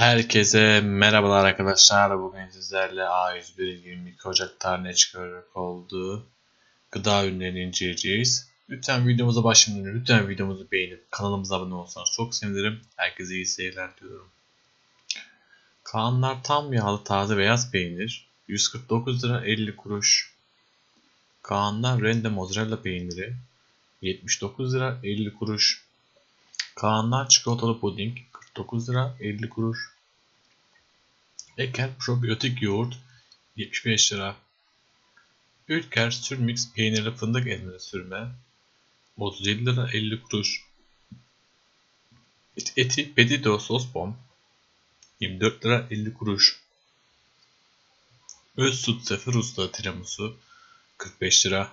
Herkese merhabalar arkadaşlar. Bugün sizlerle A101 22 Ocak tarihine çıkaracak olduğu gıda ürünlerini inceleyeceğiz. Lütfen videomuza önce lütfen videomuzu beğenip kanalımıza abone olursanız çok sevinirim. Herkese iyi seyirler diyorum. Kaanlar tam yağlı taze beyaz peynir 149 lira 50 kuruş. Kaanlar rende mozzarella peyniri 79 lira 50 kuruş. Kaanlar çikolatalı puding 49 lira 50 kuruş. Eker probiyotik yoğurt 75 lira. Ülker sürmix peynirli fındık ezmeli sürme 37 lira 50 kuruş. Et, eti petito sos bom 24 lira 50 kuruş. Öz süt sefer usta tiramisu 45 lira.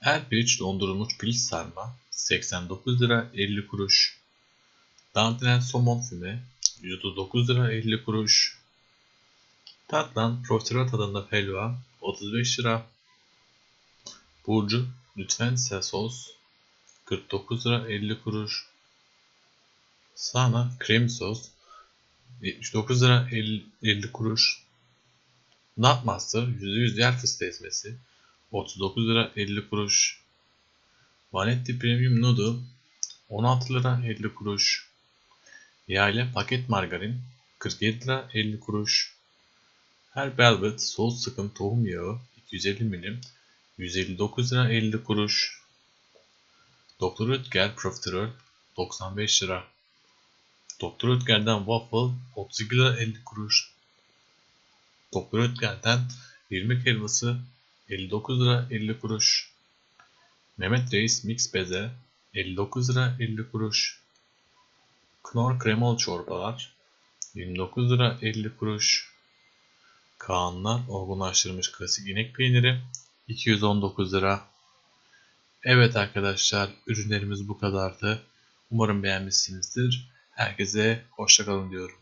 Erpirinç dondurulmuş piliç sarma 89 lira 50 kuruş. Dantel somon füme 139 lira 50 kuruş. Tatlan profiterol tadında helva 35 lira. Burcu lütfen sos 49 lira 50 kuruş. Sana krem sos 79 lira 50, 50 kuruş. Nutmaster %100 yer fıstığı ezmesi 39 lira 50 kuruş. Vanetti Premium Noodle 16 lira 50 kuruş. Yayla paket margarin 47 lira 50 kuruş. Her Velvet sos sıkım tohum yağı 250 milim 159 lira 50 kuruş. Doktor Ötker profiterol 95 lira. Doktor Ötker'den waffle 32 lira 50 kuruş. Doktor Ötker'den irmik helvası 59 lira 50 kuruş. Mehmet Reis mix beze 59 lira 50 kuruş. Knorr kremalı çorbalar 29 lira 50 kuruş. Kaanlar olgunlaştırılmış klasik inek peyniri 219 lira. Evet arkadaşlar ürünlerimiz bu kadardı. Umarım beğenmişsinizdir. Herkese hoşçakalın diyorum.